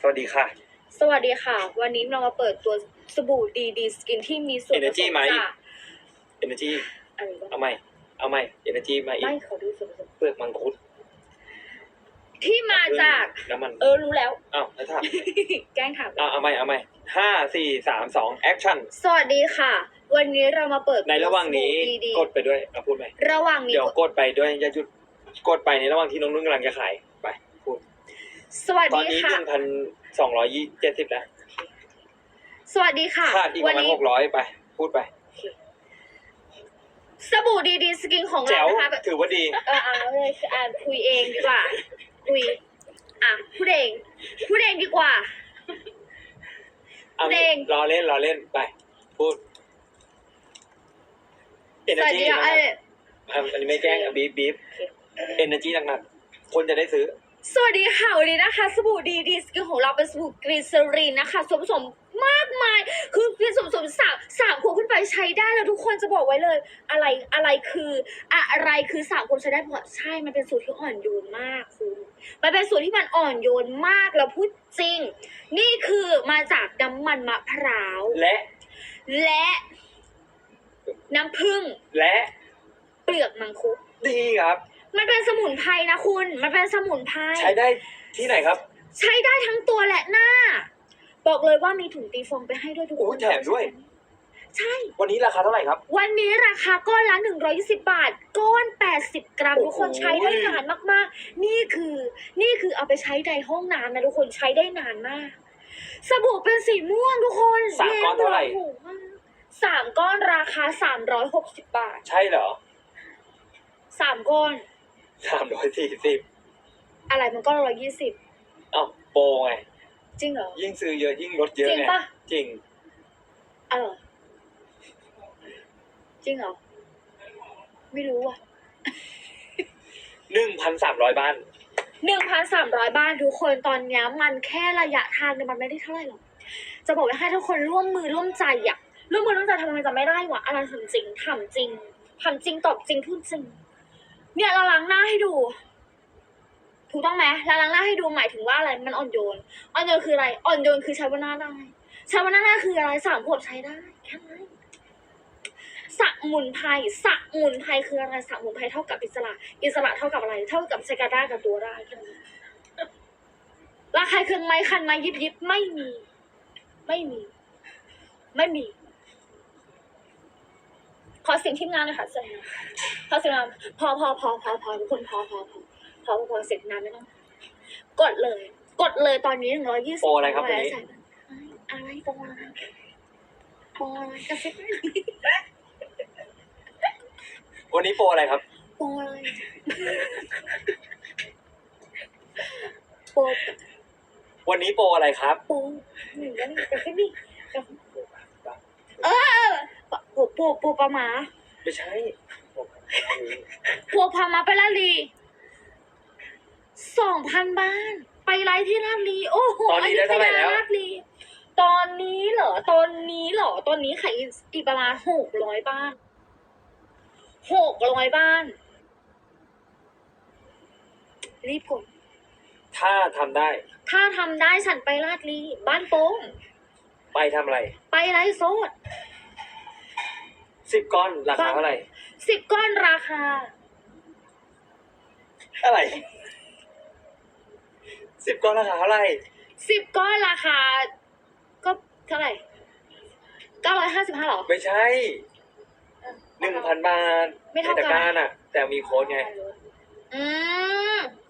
สวัสดีค่ะ สวัสดีค่ะ วันนี้เรามาเปิดตัวสบู่ดีดีสกินที่มีส่วนผส Energy มไหม จาก Energy อะไรวะเอาใหม่ เอาใหม่ Energy มาอีกไม่ขอดูส่วนผสมเปลือกมังคุดที่มาจาก น้ำมันเออรู้แล้ว อ้าวแล้วถามแกล้งถามอ้าวเอาใหม่เอาใหม่ห้าสี่สามสองแอคชั่นสวัสดีค่ะ วันนี้เรามาเปิดในระหว่างนี้สบู่ดีกดไปด้วยเอาพูดไหมๆระหว่างนี้เดี๋ยวกดไปด้วยอย่าหยุดกดไปในระหว่างที่น้องนุ่นกำลังจะขายไปพูด สวัสตอนดีนี้หค่ะนึ่งพันสองร้อยยี่เจ็ดสิบแล้วสวัสดีค่ะ ขาดอีกปวัระมาณนี้หกร้อยไป พูดไป สบู่ดีดีสกินของแจ๋เราว นะคะถือว่าดี เออเอาเลยคืออ่านคุยเองดีกว่า คุย อะพูดเองพูดเองดีกว่า เอาเพลง รอเล่นรอเล่นไป พูด สวัส Energy ดีค่ะนะเอครับออันนี้ไม่แกล้งบีบบีบ Energy หนักๆคนจะได้ซื้อ สวัสดีค่ะวันนี้นะคะ สบู่ดีดีสกินของเราเป็นสบู่กรีซอรีนนะคะส่วนผสมมากมาย คือเป็นส่วนผสมสามสามขวดขึ้นไปใช้ได้แล้วทุกคนจะบอกไว้เลย อะไรอะไรคืออะไรคือสามขวดใช้ได้เพราะใช่มันเป็นสูตรที่อ่อนโยนมากคุณมันเป็นสูตรที่มันอ่อนโยนมากแล้วพูดจริง นี่คือมาจากน้ำมันมะพร้าวและและน้ำผึ้งและเปลือกมังคุดดีครับ มันเป็นสมุนไพรนะคุณ มันเป็นสมุนไพร ใช้ได้ที่ไหนครับ ใช้ได้ทั้งตัวและหน้า บอกเลยว่ามีถุงตีฟองไปให้ด้วยทุกโอ้คนแถมด้วย ใช่ วันนี้ราคาเท่าไหร่ครับ วันนี้ราคาก้อนละ120บาท ก้อน 80 กรัมโอ้โหทุกคนใช้ได้นานมากๆ นี่คือ นี่คือเอาไปใช้ในห้องน้ำนะทุกคนใช้ได้นานมาก สบู่เป็นสีม่วงทุกคนสามก้อนเท่าไหร่ถูกมากสามก้อนราคา360บาท ใช่เหรอสามก้อน สามร้อยสี่สิบอะไรมันก้อนละร้อยยี่สิบเอ้าโปรไง จริงเหรอ ยิ่งซื้อเยอะยิ่งลดเยอะจริงไงปะ จริงเออจริงเหรอ ไม่รู้อะหนึ่งพันสามร้อยบ้าน หนึ่งพันสามร้อยบ้านทุกคนตอนเนี้ยมันแค่ระยะทางเนี่ยมันไม่ได้เท่าไหร่หรอก จะบอกว่าให้ทุกคนร่วมมือร่วมใจอะร่วมมือร่วมใจทำไมจะไม่ได้วะอะไรทำจริงทำจริงทำจริงตอบจริงพูดจริง เนี่ยเราล้างหน้าให้ดู ถูกต้องไหมเราล้างหน้าให้ดูหมายถึงว่าอะไรมันอ่อนโยนอ่อนโยนคืออะไรอ่อนโยนคือใช้บนหน้าได้ใช้บนหน้าได้คืออะไรสามขวบใช้ได้แค่นั้นสมุนไพรสมุนไพรคืออะไรสมุนไพรเท่ากับอิสระ อิสระเท่ากับอะไร เท่ากับใช้การได้กับตัวได้แค่นั้นราคาเครื่องไม้คันไม้ยิบยิบไม่มี ไม่มี ไม่มี ขอเสียงทีมงานหน่อยค่ะเสียงงานขอเสียงงานพอพอพอพอพอทุกคนพอพอพอพอพอพอเสียงนานไม่ต้องกดเลย กดเลยตอนนี้หนึ่งร้อยยี่สิบโปรอะไรครับวันนี้อะไรโปรอะไรโปรอะไรกระซิบวันนี้โปรอะไรครับโปรอะไรโปรวันนี้โปรอะไรครับโปรหนึ่งแล้วกระซิบนี่เออ ปรโปรโปรปลาหมาไม่ใช่พวกพามาไปลาดลีสองพันบ้าน ไปไลฟ์ที่ลาดลีโอ้โหตอนนี้ได้เท่าไหร่แล้วอยุธยลาดลีตอนนี้เหรอ ตอนนี้เหรอ ตอนนี้ขายอีกประมาณหกร้อยบ้านหกร้อยบ้าน รีบกดถ้าทำได้ ถ้าทำได้ฉันไปลาดลีบ้านโป้งไปทำอะไร ไปไลฟ์โซด สิบก้อนราคาเท่าไหร่สิบก้อนราคา อะไรสิบก้อนราคาเท่าไหร่สิบก้อนราคา ก็เท่าไหร่เก้าร้อยห้าสิบห้าหรอไม่ใช่หนึ่งพันบาทไม่เท่ากันในตะกร้าน่ะ แต่มีโค้ดไง อืม